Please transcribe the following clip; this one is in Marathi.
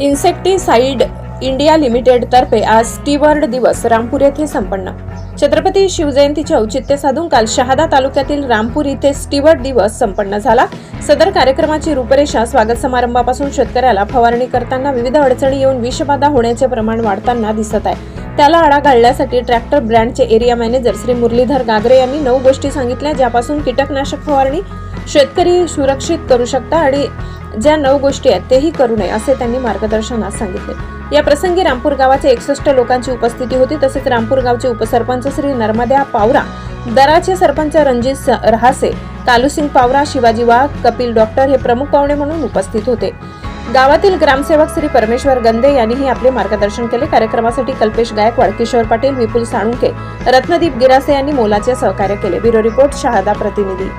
इन्सेक्टिसाइड इंडिया लिमिटेडतर्फे आज स्टीवर्ड दिवस रामपूर येथे संपन्न. छत्रपती शिवजयंतीचे औचित्य साधून काल शहादा तालुक्यातील रामपूर इथे स्टीवर्ड दिवस संपन्न झाला. सदर कार्यक्रमाची रूपरेषा स्वागत समारंभापासून शेतकऱ्याला फवारणी करताना विविध अडचणी येऊन विषबाधा होण्याचे प्रमाण वाढताना दिसत आहे. त्याला आळा घालण्यासाठी ट्रॅक्टर ब्रँडचे एरिया मॅनेजर श्री मुरलीधर गागरे यांनी नऊ गोष्टी सांगितल्या ज्यापासून कीटकनाशक फवारणी शेतकरी सुरक्षित करू शकता आणि ज्या नऊ गोष्टी आहेत तेही करू नये असे त्यांनी मार्गदर्शनात सांगितले. या प्रसंगी रामपूर गावाचे एकसष्ट लोकांची उपस्थिती होती. तसेच रामपूर गावचे उपसरपंच श्री नर्मद्या पावरा दराचे सरपंच रणजित स- रहासे कालूसिंग पावरा शिवाजी वाघ कपिल डॉक्टर हे प्रमुख पाहुणे म्हणून उपस्थित होते. गावातील ग्रामसेवक श्री परमेश्वर गंदे यांनीही आपले मार्गदर्शन केले. कार्यक्रमासाठी कल्पेश गायकवाड किशोर पाटील विपुल साळुंके रत्नदीप गिरासे यांनी मोलाचे सहकार्य केले. ब्युरो रिपोर्ट शहादा प्रतिनिधी.